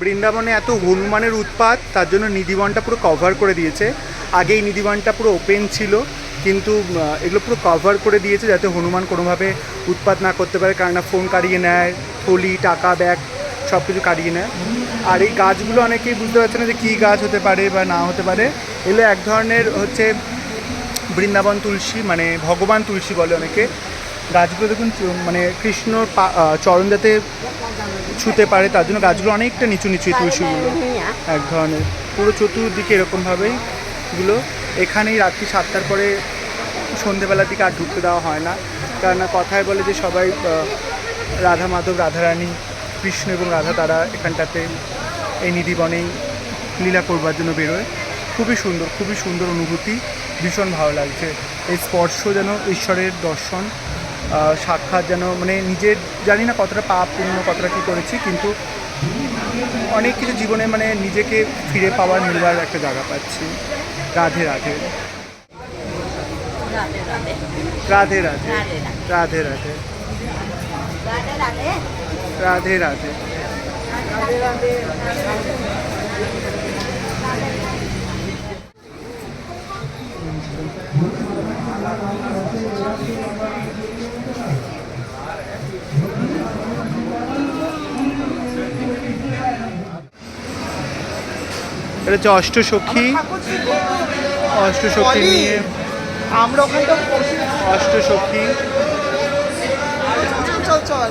বৃন্দাবনে এত হনুমানের উৎপাত, তার জন্য নিধিবনটা পুরো কভার করে দিয়েছে। আগে এই নিধিবনটা পুরো ওপেন ছিল, কিন্তু এগুলো পুরো কভার করে দিয়েছে যাতে হনুমান কোনোভাবে উৎপাত না করতে পারে। কারণ ফোন কাড়িয়ে নেয়, থলি, টাকা ব্যাগ সব কিছু কাটিয়ে নেয়। আর এই গাছগুলো অনেকেই বুঝতে পারছে না যে কী গাছ হতে পারে বা না হতে পারে। এগুলো এক ধরনের হচ্ছে বৃন্দাবন তুলসী মানে ভগবান তুলসী বলে অনেকে। গাছগুলো দেখুন মানে কৃষ্ণর পা- চরণ যাতে ছুতে পারে তার জন্য গাছগুলো অনেকটা নিচু নিচু তুলসীগুলো। এক ধরনের। পুরো চতুর্দিকে এরকমভাবেই এগুলো। এখানেই রাত্রি সাতটার পরে সন্ধেবেলার দিকে আর ঢুকতে দেওয়া হয় না। কেননা কথায় বলে যে সবাই রাধা মাধব রাধারানী কৃষ্ণ এবং রাধা তারা এখানটাতে এই নিধিবনেই লীলা করবার জন্য বেরোয়। খুবই সুন্দর খুবই সুন্দর অনুভূতি ভীষণ ভালো লাগছে। এই স্পর্শ যেন ঈশ্বরের দর্শন সাক্ষাৎ যেন মানে নিজের জানি না কতটা পাপ পুণ্য কতটা কী করেছি কিন্তু অনেক কিছু জীবনে মানে নিজেকে ফিরে পাওয়ার মিলবার একটা জায়গা পাচ্ছি। রাধে। রাধে রাধে। রাধে রাধে। রাধে রাধে। রাধে রাধে। রাধে রাধে। এটা হচ্ছে অষ্টসখী। অষ্টসখী নিয়ে। আমরা ওখানটা অষ্টসখী। চল চল।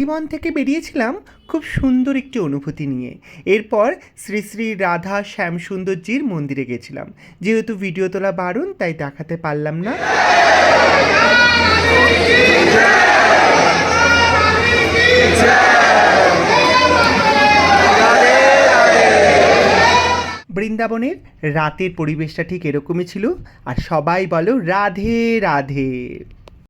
নিধিবন থেকে বেরিয়েছিলাম খুব সুন্দর একটি অনুভূতি নিয়ে। এরপর শ্রী শ্রী রাধা শ্যামসুন্দরজির মন্দিরে গেছিলাম। যেহেতু ভিডিও তোলা বারণ, তাই দেখাতে পারলাম না। বৃন্দাবনের রাতের পরিবেশটা ঠিক এরকমই ছিল। আর সবাই বলো, রাধে রাধে।